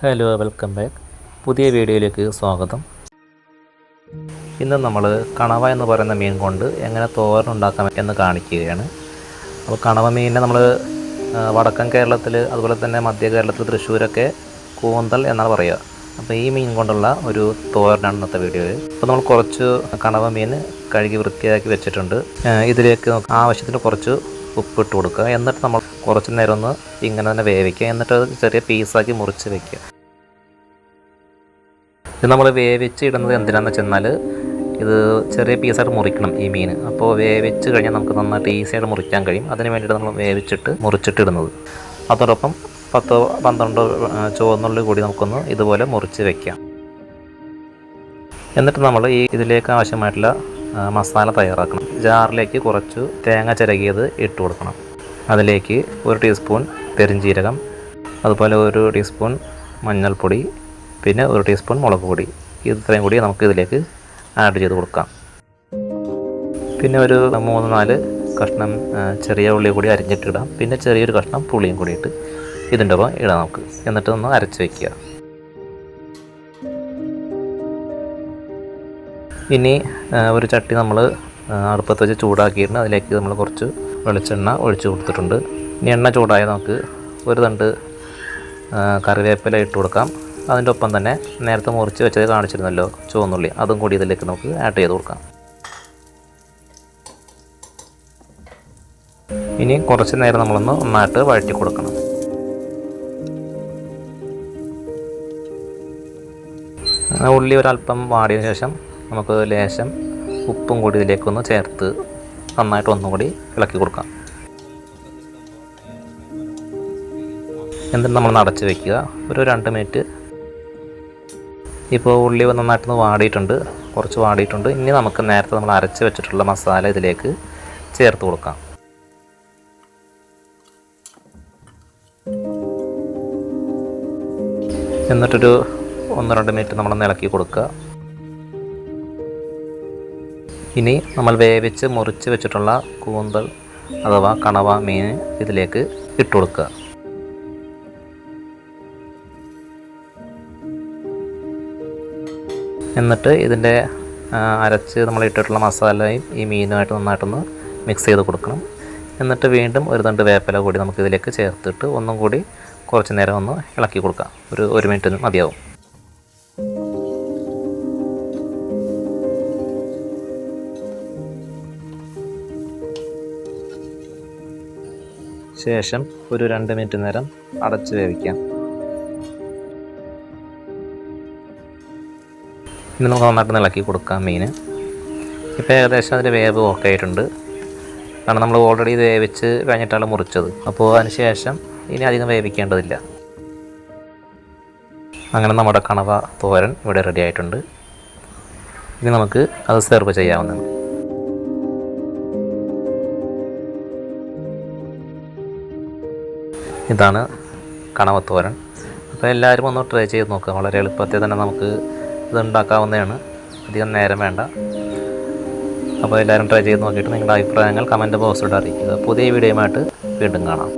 Hello welcome back പുതിയ വീഡിയോയിലേക്ക് സ്വാഗതം. ഇന്ന് നമ്മൾ കണവ എന്ന് പറയുന്ന മീൻ കൊണ്ട് എങ്ങനെ തോരൻ എന്ന് കാണിക്കുകയാണ്. അപ്പോൾ കണവ മീനിനെ നമ്മൾ വടക്കൻ കേരളത്തിൽ അതുപോലെ തന്നെ മധ്യ കേരളത്തിൽ തൃശ്ശൂരൊക്കെ കൂന്തൽ എന്നാണ് പറയുക. അപ്പോൾ ഈ മീൻ കൊണ്ടുള്ള ഒരു തോരനാണ് ഇന്നത്തെ വീഡിയോയിൽ അപ്പോൾ നമ്മൾ കുറച്ച് കണവ മീൻ കഴുകി വൃത്തിയാക്കി വെച്ചിട്ടുണ്ട്. ഇതിലേക്ക് ആവശ്യത്തിന് കുറച്ച് ഉപ്പിട്ട് കൊടുക്കുക. എന്നിട്ട് നമ്മൾ കുറച്ച് നേരം ഒന്ന് ഇങ്ങനെ തന്നെ വേവിക്കുക. എന്നിട്ട് അത് ചെറിയ പീസാക്കി മുറിച്ച് വെക്കുക. ഇത് നമ്മൾ വേവിച്ച് ഇടുന്നത് എന്തിനാണെന്ന് വെച്ചെന്നാൽ ഇത് ചെറിയ പീസായിട്ട് മുറിക്കണം ഈ മീൻ. അപ്പോൾ വേവിച്ച് കഴിഞ്ഞാൽ നമുക്ക് നന്നായിട്ട് ഈസിയായിട്ട് മുറിക്കാൻ കഴിയും. അതിന് വേണ്ടിയിട്ട് നമ്മൾ വേവിച്ചിട്ട് മുറിച്ചിട്ട് ഇടുന്നത്. അതോടൊപ്പം പത്തോ പന്ത്രണ്ടോ ചുവന്നുള്ളിൽ ചുവന്നുള്ളി കൂടി നമുക്കൊന്ന് ഇതുപോലെ മുറിച്ച് വെക്കാം. എന്നിട്ട് നമ്മൾ ഈ ഇതിലേക്ക് ആവശ്യമായിട്ടുള്ള മസാല തയ്യാറാക്കണം. ജാറിലേക്ക് കുറച്ച് തേങ്ങ ചിരകിയത് ഇട്ട് കൊടുക്കണം. അതിലേക്ക് ഒരു ടീസ്പൂൺ പെരിഞ്ജീരകം അതുപോലെ ഒരു ടീസ്പൂൺ മഞ്ഞൾപ്പൊടി പിന്നെ ഒരു ടീസ്പൂൺ മുളക് പൊടി. ഇത്രയും കൂടി നമുക്ക് ഇതിലേക്ക് ആഡ് ചെയ്ത് കൊടുക്കാം. പിന്നെ ഒരു മൂന്ന് നാല് കഷ്ണം ചെറിയ ഉള്ളി കൂടി അരിഞ്ഞിട്ടിടാം. പിന്നെ ചെറിയൊരു കഷ്ണം പുളിയും കൂടി ഇട്ട് ഇതിന്റെ ഒപ്പം ഇടാം നമുക്ക്. എന്നിട്ട് ഒന്ന് അരച്ച് വയ്ക്കുക ഇനി ഒരു ചട്ടി നമ്മൾ അടുപ്പത്ത് വെച്ച് ചൂടാക്കിയിരുന്നു അതിലേക്ക് നമ്മൾ കുറച്ച് വെളിച്ചെണ്ണ ഒഴിച്ച് കൊടുത്തിട്ടുണ്ട്. ഇനി എണ്ണ ചൂടായ നമുക്ക് ഒരു തണ്ട് കറിവേപ്പില ഇട്ട് കൊടുക്കാം. അതിന്റെ ഒപ്പം തന്നെ നേരത്തെ മുറിച്ച് വെച്ചത് കാണിച്ചിരുന്നല്ലോ ചുവന്നുള്ളി. അതും കൂടി ഇതിലേക്ക് നമുക്ക് ആഡ് ചെയ്ത് കൊടുക്കാം. ഇനി കുറച്ച് നേരം നമ്മളൊന്ന് നന്നായിട്ട് വഴറ്റി കൊടുക്കണം. ഉള്ളി ഒരല്പം വാടിയതിനു ശേഷം നമുക്ക് ലേശം ഉപ്പും കൂടി ഇതിലേക്കൊന്ന് ചേർത്ത് നന്നായിട്ട് ഒന്നുകൂടി ഇളക്കി കൊടുക്കാം. എന്നിട്ട് നമ്മൾ നടച്ച് വെക്കുക. ഒരു രണ്ട് മിനിറ്റ്. ഇപ്പോൾ ഉള്ളി നന്നായിട്ടൊന്ന് വാടിയിട്ടുണ്ട്. കുറച്ച് വാടിയിട്ടുണ്ട്. ഇനി നമുക്ക് നേരത്തെ നമ്മൾ അരച്ച് വെച്ചിട്ടുള്ള മസാല ഇതിലേക്ക് ചേർത്ത് കൊടുക്കാം. എന്നിട്ടൊരു ഒന്ന് രണ്ട് മിനിറ്റ് നമ്മൾ ഇളക്കി കൊടുക്കുക. ഇനി നമ്മൾ വേവിച്ച് മുറിച്ച് വെച്ചിട്ടുള്ള കൂന്തൽ അഥവാ കണവ മീൻ ഇതിലേക്ക് ഇട്ട് കൊടുക്കുക. എന്നിട്ട് ഇതിന്റെ അരച്ച് നമ്മൾ ഇട്ടിട്ടുള്ള മസാലയും ഈ മീനുമായിട്ട് നന്നായിട്ടൊന്ന് മിക്സ് ചെയ്ത് കൊടുക്കണം. എന്നിട്ട് വീണ്ടും ഒരു തണ്ട് വേപ്പില കൂടി നമുക്ക് ഇതിലേക്ക് ചേർത്തിട്ട് ഒന്നും കൂടി കുറച്ച് നേരം ഒന്ന് ഇളക്കി കൊടുക്കാം. ഒരു ഒരു മിനിറ്റ് മതിയാവും. ശേഷം ഒരു രണ്ട് മിനിറ്റ് നേരം അടച്ച് വേവിക്കാം. ഇനി നമുക്ക് നന്നായിട്ട് ഇളക്കി കൊടുക്കാം മീൻ. ഇപ്പോൾ ഏകദേശം അതിന്റെ വേവ് ഓക്കെ ആയിട്ടുണ്ട്. കാരണം നമ്മൾ ഓൾറെഡി ഇത് വേവിച്ച് കഴിഞ്ഞിട്ടാണ് മുറിച്ചത്. അപ്പോൾ അതിന് ശേഷം ഇനി അധികം വേവിക്കേണ്ടതില്ല. അങ്ങനെ നമ്മുടെ കണവ തോരൻ ഇവിടെ റെഡി ആയിട്ടുണ്ട്. ഇനി നമുക്ക് അത് സെർവ് ചെയ്യാവുന്നതാണ്. ഇതാണ് കണവത്തോരൻ. അപ്പോൾ എല്ലാവരും ഒന്ന് ട്രൈ ചെയ്ത് നോക്കുക വളരെ എളുപ്പത്തിൽ തന്നെ നമുക്ക് ഇത് ഉണ്ടാക്കാവുന്നതാണ്. അധികം നേരം വേണ്ട. അപ്പോൾ എല്ലാവരും ട്രൈ ചെയ്ത് നോക്കിയിട്ട് നിങ്ങളുടെ അഭിപ്രായങ്ങൾ കമന്റ് ബോക്സിലൂടെ അറിയിക്കുക പുതിയ വീഡിയോയുമായിട്ട് വീണ്ടും കാണാം.